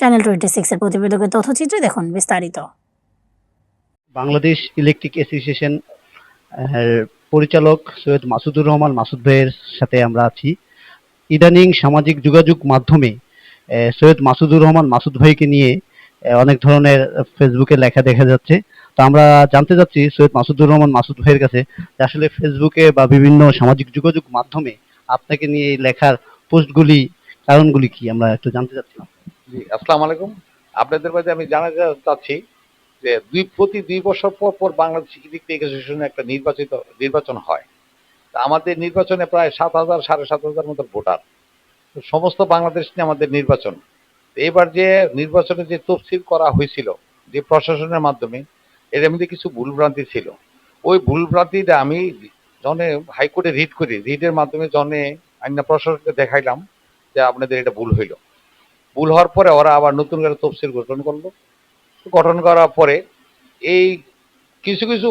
Channel twenty সিক্সের প্রতিবেদকের তথ্যচিত্রে দেখুন বিস্তারিত। বাংলাদেশ ইলেকট্রিক অ্যাসোসিয়েশন পরিচালক সৈয়দ মাসুদুর রহমান মাসুদ ভাইয়ের সাথে আমরা আছি। ইদানিং সামাজিক যোগাযোগ মাধ্যমে সৈয়দ মাসুদুর রহমান মাসুদ ভাইকে নিয়ে অনেক ধরনের ফেসবুকে লেখা দেখা যাচ্ছে। তো আমরা জানতে চাচ্ছি সৈয়দ মাসুদুর রহমান মাসুদ ভাইয়ের কাছে যে আসলে ফেসবুকে বা বিভিন্ন সামাজিক যোগাযোগ মাধ্যমে আপনাকে নিয়ে লেখার পোস্টগুলি, কারণগুলি কি? আমরা একটু জানতে চাচ্ছিলাম। জি, আসসালামু আলাইকুম। আপনাদের মাঝে আমি জানা চাচ্ছি যে দুই, প্রতি দুই বছর পর পর বাংলাদেশ ইলেকট্রিক অ্যাসোসিয়েশনে একটা নির্বাচিত, নির্বাচন হয়। তা আমাদের নির্বাচনে প্রায় সাত হাজার, সাড়ে সাত হাজার মতো ভোটার। সমস্ত বাংলাদেশ নিয়ে আমাদের নির্বাচন। এবার যে নির্বাচনে যে তফসিল করা হয়েছিল, যে প্রশাসনের মাধ্যমে, এর মধ্যে কিছু ভুলভ্রান্তি ছিল। ওই ভুলভ্রান্তিটা আমি জনে হাইকোর্টে রিট করি। রিটের মাধ্যমে জনে আইনা প্রশাসনকে দেখাইলাম যে আপনাদের এটা ভুল হইল। ভুল হওয়ার পরে ওরা আবার নতুন করে তফসিল গঠন করল। গঠন করার পরে এই কিছু কিছু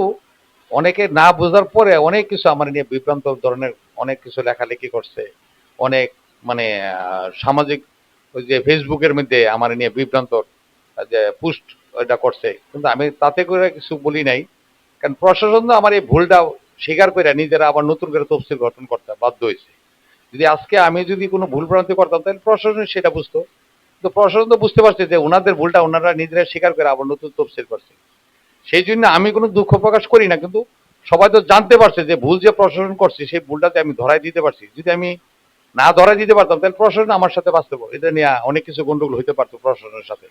অনেকে না বোঝার পরে অনেক কিছু আমার নিয়ে বিভ্রান্ত ধরনের অনেক কিছু লেখালেখি করছে। অনেক মানে সামাজিক ওই যে ফেসবুকের মধ্যে আমার নিয়ে বিভ্রান্ত, যে পোস্ট ওইটা করছে। কিন্তু আমি তাতে করে কিছু বলি নাই। কারণ প্রশাসন তো আমার এই ভুলটা স্বীকার করে নিজেরা আবার নতুন করে তফসিল গঠন করতে বাধ্য হয়েছে। যদি আজকে আমি যদি কোনো ভুল ভ্রান্তি করতাম, তাহলে প্রশাসন সেটা বুঝতো। তো প্রশাসন তো বুঝতে পারছে যে ওনাদের ভুলটা ওনারা নিজেরা স্বীকার করে আবার নতুন তফসিল করছে। সেই জন্য আমি কোনো দুঃখ প্রকাশ করি না, কিন্তু সবাই তো জানতে পারছে যে ভুল যে প্রশাসন করছে, সেই ভুলটাতে আমি ধরাই দিতে পারছি। যদি আমি না ধরাই দিতে পারতাম, তাহলে প্রশাসন আমার সাথে বাঁচতে পারতো। এটা নিয়ে অনেক কিছু গন্ডগোল হতে পারতো প্রশাসনের সাথে।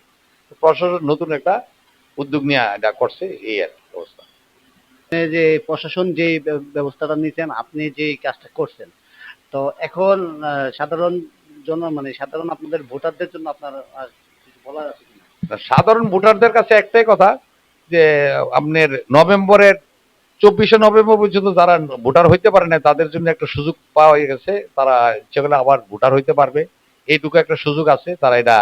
প্রশাসন নতুন একটা উদ্যোগ নিয়ে এটা করছে, এই আর অবস্থা। যে প্রশাসন যে ব্যবস্থাটা নিয়েছেন আপনি যে কাজটা করছেন, তো এখন সাধারণ জন মানে সাধারণ আপনাদের ভোটারদের জন্য আপনার কিছু বলার আছে? সাধারণ ভোটারদের কাছে একটাই কথা যে, আপনার নভেম্বরের চব্বিশে নভেম্বর পর্যন্ত যারা ভোটার হইতে পারে না তাদের জন্য একটা সুযোগ পাওয়া হয়ে গেছে। তারা ইচ্ছা করলে আবার ভোটার হইতে পারবে। এইটুকু একটা সুযোগ আছে, তারা এটা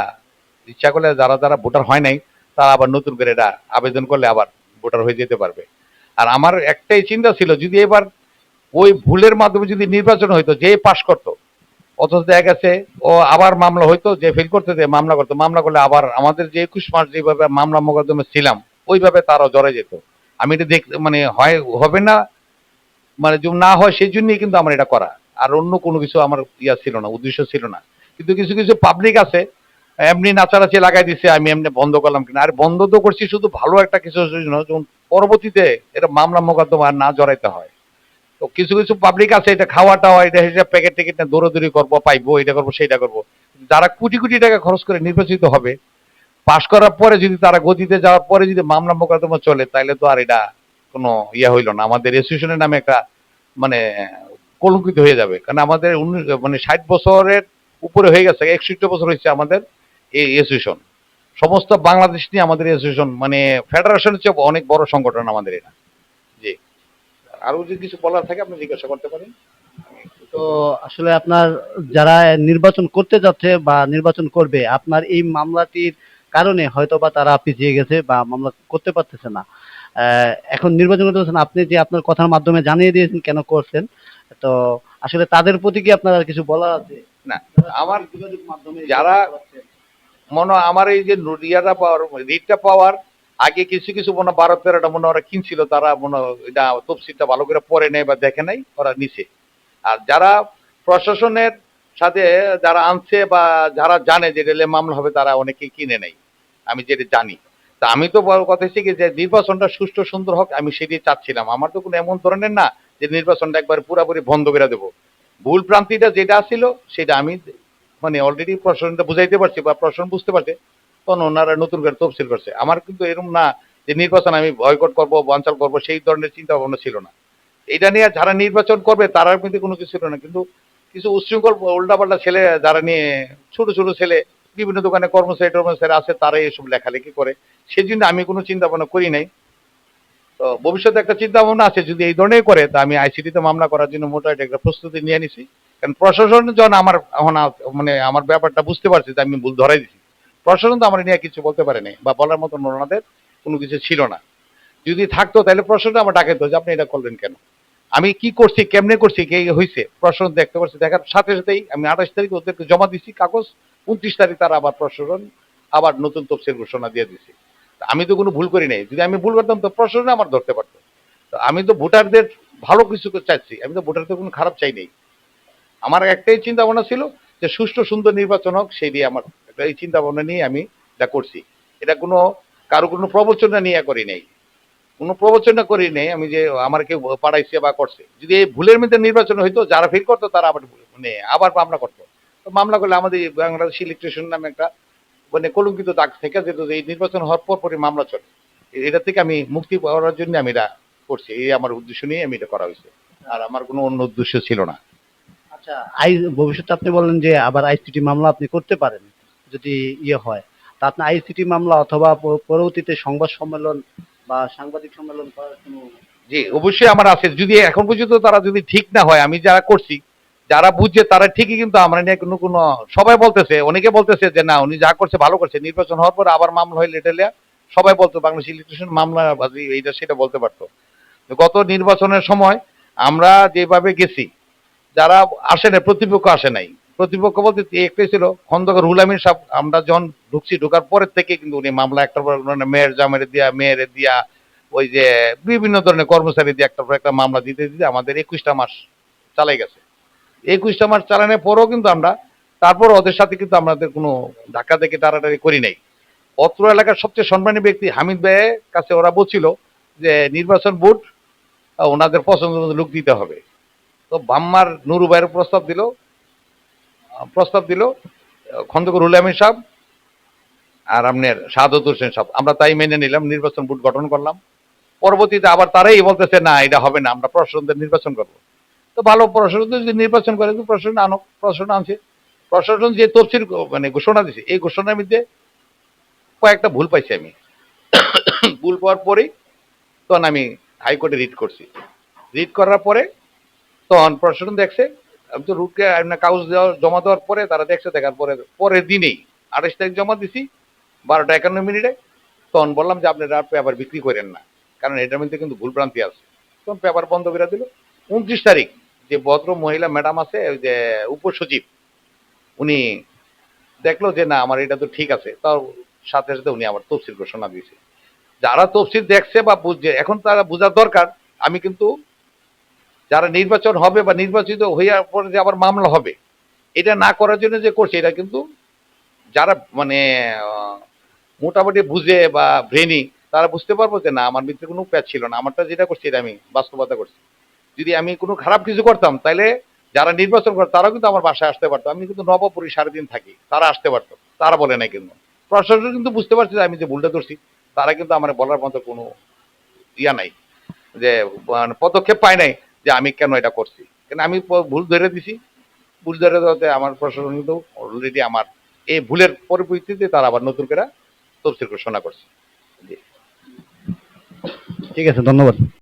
ইচ্ছা করলে যারা যারা ভোটার হয় নাই, তারা আবার নতুন করে এটা আবেদন করলে আবার ভোটার হয়ে যেতে পারবে। আর আমার একটাই চিন্তা ছিল, যদি এবার ওই ভুলের মাধ্যমে যদি নির্বাচন হইতো, যে পাশ করতো অথচ দেখা গেছে, ও আবার মামলা হইতো, যে ফেল করতে যে মামলা করতো, মামলা করলে আবার আমাদের যে একুশ মাস যেভাবে মামলা মোকদ্দমে ছিলাম, ওইভাবে তারাও জড়ে যেত। আমি এটা দেখ মানে হয়, হবে না মানে না হয় সেই জন্যই কিন্তু আমার এটা করা। আর অন্য কোনো কিছু আমার ইয়া ছিল না, উদ্দেশ্য ছিল না। কিন্তু কিছু কিছু পাবলিক আছে, এমনি নাচারাচি লাগাই দিছে, আমি এমনি বন্ধ করলাম কিনা। আর বন্ধ তো করছি শুধু ভালো একটা কিছু পরবর্তীতে এটা মামলা মোকদ্দমা আর না জড়াইতে হয়। তো কিছু কিছু পাবলিক আছে, এটা খাওয়া টাওয়া এটা হিসাবে প্যাকেট টেকেট না দৌড়াদৌড়ি করব, পাইবো, এটা করব সেটা করব। যারা কোটি কোটি টাকা খরচ করে নির্বাচিত হবে পাশ করার পরে যদি তারা গতিতে যাওয়ার পরে যদি মামলা মোকদ্দমা চলে তাহলে তো আর এটা কোনো ইয়ে হইল না। আমাদের অ্যাসোসিয়েশনের নামে একটা মানে কলঙ্কিত হয়ে যাবে। কারণ আমাদের মানে ষাট বছরের উপরে হয়ে গেছে, একষট্টি বছর হয়েছে আমাদের এই অ্যাসোসিয়েশন সমস্ত বাংলাদেশ নিয়ে আমাদের অ্যাসোসিয়েশন মানে ফেডারেশনের চেয়ে অনেক বড় সংগঠন আমাদের এটা। আরও যদি কিছু বলার থাকে আপনি জিজ্ঞাসা করতে পারেন। তো আসলে আপনার যারা নির্বাচন করতে যাচ্ছে বা নির্বাচন করবে আপনার এই মামলাটির কারণে হয়তো বা তারা পিছিয়ে গেছে বা মামলা করতে পারতেছে না। এখন নির্বাচন করতে পারছেন আপনি যে আপনার কথার মাধ্যমে জানিয়ে দিয়েছেন কেন করছেন? তো আসলে তাদের প্রতি কি আপনার আর কিছু বলার আছে? না আমার যোগাযোগ মাধ্যমে যারা- মনে আমার এই যে ইয়াটা পাওয়ার রিটটা পাওয়ার আগে কিছু কিছু মনে বারো তেরোটা মনে ওরা কিনছিল, তারা মনে এটা তফসিলটা ভালো করে পড়ে নেয় বা দেখে নাই ওরা নিছে। আর যারা প্রশাসনের সাথে যারা আনছে বা যারা জানে যে রেলে মামলা হবে, তারা অনেকে কিনে নেই আমি যেটা জানি। তা আমি তো কথা হচ্ছে কি যে নির্বাচনটা সুষ্ঠু সুন্দর হোক, আমি সেটাই চাচ্ছিলাম। আমার তো কোনো এমন ধরনের না যে নির্বাচনটা একবার পুরাপুরি বন্ধ করে দেবো। ভুল প্রান্তিটা যেটা ছিল, সেটা আমি মানে অলরেডি প্রশাসনটা বুঝাইতে পারছি বা প্রশাসন বুঝতে পারছে। তখন ওনারা নতুন করে তফসিল করছে। আমার কিন্তু এরকম না যে নির্বাচন আমি বয়কট করব, বাঞ্চাল করব, সেই ধরনের চিন্তা ভাবনা ছিল না। এটা নিয়ে যারা নির্বাচন করবে তারার কিন্তু কোনো কিছু ছিল না। কিন্তু কিছু উচ্ছৃঙ্খল, উল্টাপাল্টা ছেলে যারা নিয়ে, ছোট ছোট ছেলে, বিভিন্ন দোকানে কর্মচারী টর্মচারী আছে, তারাই এসব লেখালেখি করে। সেই জন্য আমি কোনো চিন্তা ভাবনা করি নাই। তো ভবিষ্যতে একটা চিন্তা ভাবনা আছে, যদি এই ধরনের করে, তা আমি আইসিটিতে মামলা করার জন্য মোটামুটি একটা প্রস্তুতি নিয়ে নিছি। কারণ প্রশাসন যখন আমার এখন মানে আমার ব্যাপারটা বুঝতে পারছি যে আমি ভুল ধরাই দিছি। প্রশাসন তো আমার নিয়ে কিছু বলতে পারেনি বা বলার মতন ওনাদের কোনো কিছু ছিল না। যদি থাকতো তাহলে প্রশাসন আমার ডাকে যে আপনি এটা করলেন কেন? আমি কি করছি, কেমনে করছি, কে হয়েছে প্রশাসন দেখতে পারছি, দেখার সাথে সাথেই আমি আঠাশ তারিখ ওদেরকে জমা দিছি কাগজ, উনত্রিশ তারিখ তারা আবার প্রশাসন আবার নতুন তফসিল ঘোষণা দিয়ে দিছে। আমি তো কোনো ভুল করি নাই। যদি আমি ভুল করতাম তো প্রশাসন আমার ধরতে পারতো। আমি তো ভোটারদের ভালো কিছু চাইছি, আমি তো ভোটারদের কোনো খারাপ চাই নাই। আমার একটাই চিন্তা ভাবনা ছিল যে সুষ্ঠু সুন্দর নির্বাচন হোক, সেই দিয়ে আমার এই চিন্তা ভাবনা নিয়ে আমি এটা করছি। এটা কোনো, কারও কোনো প্রবচনা নিয়ে করি নাই। কোনো প্রবচনা করি নাই আমি যে আমার কেউ পাঠাইছে বা করছে। যদি এই ভুলের মধ্যে নির্বাচন হইতো, যারা ফিল করতো তারা আবার মানে আবার মামলা করতো। তো মামলা করলে আমাদের বাংলাদেশ ইলেকট্রিশিয়ান নামে একটা মানে কলঙ্কিত দাগ থেকে যেত যে এই নির্বাচন হওয়ার পর পরই মামলা চলে। এটা থেকে আমি মুক্তি পাওয়ার জন্য আমি এটা করছি। এই আমার উদ্দেশ্য নিয়ে আমি এটা করা হয়েছে। আর আমার কোনো অন্য উদ্দেশ্য ছিল না। আচ্ছা আই ভবিষ্যতে আপনি বললেন যে আবার আইসিটি মামলা আপনি করতে পারেন। যদি ইয়ে হয়, তা আপনি আইসিটি মামলা অথবা পরবর্তীতে সংবাদ সম্মেলন বা সাংবাদিক সম্মেলন করার কোনো জি, অবশ্যই আমার আছে। যদি এখন পর্যন্ত তারা যদি ঠিক না হয়, আমি যারা করছি, যারা বুঝছে তারা ঠিকই কিন্তু আমরা নিয়ে কোনো কোনো, সবাই বলতেছে, অনেকে বলতেছে যে না, উনি যা করছে ভালো করছে, নির্বাচন হওয়ার পর আবার মামলা হইলে টেলিয়া সবাই বলতো, বাংলাদেশ ইলেকট্রিশিয়ান মামলা এইটা, সেটা বলতে পারতো। গত নির্বাচনের সময় আমরা যেভাবে গেছি, যারা আসে নাই, প্রতিপক্ষ আসে নাই প্রতিপক্ষ বলতে একটাই ছিল, খন্দকার হুলামিন সাহেব। আমরা যখন ঢুকছি, ঢোকার পরের থেকে কিন্তু উনি মামলা একটার পর মেয়ের জামের দিয়া, মেয়ের দিয়া, ওই যে বিভিন্ন ধরনের কর্মচারী দিয়ে একটার পর একটা মামলা দিতে দিতে আমাদের একুশটা মাস চালাই গেছে। একুশটা মাস চালানোর পরেও কিন্তু আমরা তারপর ওদের সাথে কিন্তু আমাদের কোনো ধাক্কা থেকে তাড়াতাড়ি করি নাই। অত্র এলাকার সবচেয়ে সম্মানী ব্যক্তি হামিদ ভাইয়ের কাছে ওরা বলছিল যে, নির্বাচন বোর্ড ওনাদের পছন্দ লোক দিতে হবে। তো বাম্মার নুরু ভাইয়ের প্রস্তাব দিল প্রস্তাব দিল, খন্দকার রুল আমিন সাহেব আর আপনার সাদত হোসেন সাহেব। আমরা তাই মেনে নিলাম, নির্বাচন বোর্ড গঠন করলাম। পরবর্তীতে আবার তারাই বলতেছে, না, এটা হবে না, আমরা প্রশাসনদের নির্বাচন করব। তো ভালো প্রশাসন যদি নির্বাচন করে, তো প্রশাসন আনো প্রশাসন আনছে। প্রশাসন যে তফসিল মানে ঘোষণা দিছে, এই ঘোষণার মধ্যে কয়েকটা ভুল পাইছি আমি। ভুল পাওয়ার পরেই তখন আমি হাইকোর্টে রিট করছি। রিট করার পরে তখন প্রশাসন দেখছে আমি তো রুটকে কাগজ দেওয়া, জমা দেওয়ার পরে তারা দেখছে দেখার পরে, পরের দিনেই আঠাশ তারিখ জমা দিছি, বারোটা একান্ন মিনিটে। তখন বললাম যে, আপনারা পেপার বিক্রি করেন না। কারণ এটার মধ্যে কিন্তু ভুল ভ্রান্তি আছে। তখন পেপার বন্ধ করে দিল। উনত্রিশ তারিখ যে ভদ্র মহিলা ম্যাডাম আছে, ওই যে উপসচিব উনি দেখল যে, না, আমার এটা তো ঠিক আছে। তার সাথে সাথে উনি আবার তফসিল ঘোষণা দিয়েছে। যারা তফসিল দেখছে বা বুঝছে, এখন তারা বোঝার দরকার। আমি কিন্তু যারা নির্বাচন হবে বা নির্বাচিত হইয়ার পরে যে আবার মামলা হবে, এটা না করার জন্য যে করছে, এটা কিন্তু যারা মানে মোটামুটি বুঝে বা ব্রেনি তারা বুঝতে পারব যে না, আমার ভিতরে কোনো প্যাচ ছিল না। আমারটা যেটা করছি, এটা আমি বাস্তবতা করছি। যদি আমি কোনো খারাপ কিছু করতাম তাহলে যারা নির্বাচন করে, তারাও কিন্তু আমার বাসায় আসতে পারতো। আমি কিন্তু নবপুরি সাড়ে দিন থাকি, তারা আসতে পারতো, তারা বলে নাই কিন্তু। প্রশাসন কিন্তু বুঝতে পারছে যে আমি যে ভুলটা করছি, তারা কিন্তু আমার বলার মতো কোনো ইয়া নাই, যে মানে পদক্ষেপ পায় নাই। যে আমি কেন এটা করছি? কেন আমি ভুল ধরে দিছি? ভুল ধরে দেওয়াতে আমার প্রশাসন কিন্তু অলরেডি আমার এই ভুলের পরিপ্রেক্ষিতে তারা আবার নতুন করে তফসিল ঘোষণা করছে। ঠিক আছে, ধন্যবাদ।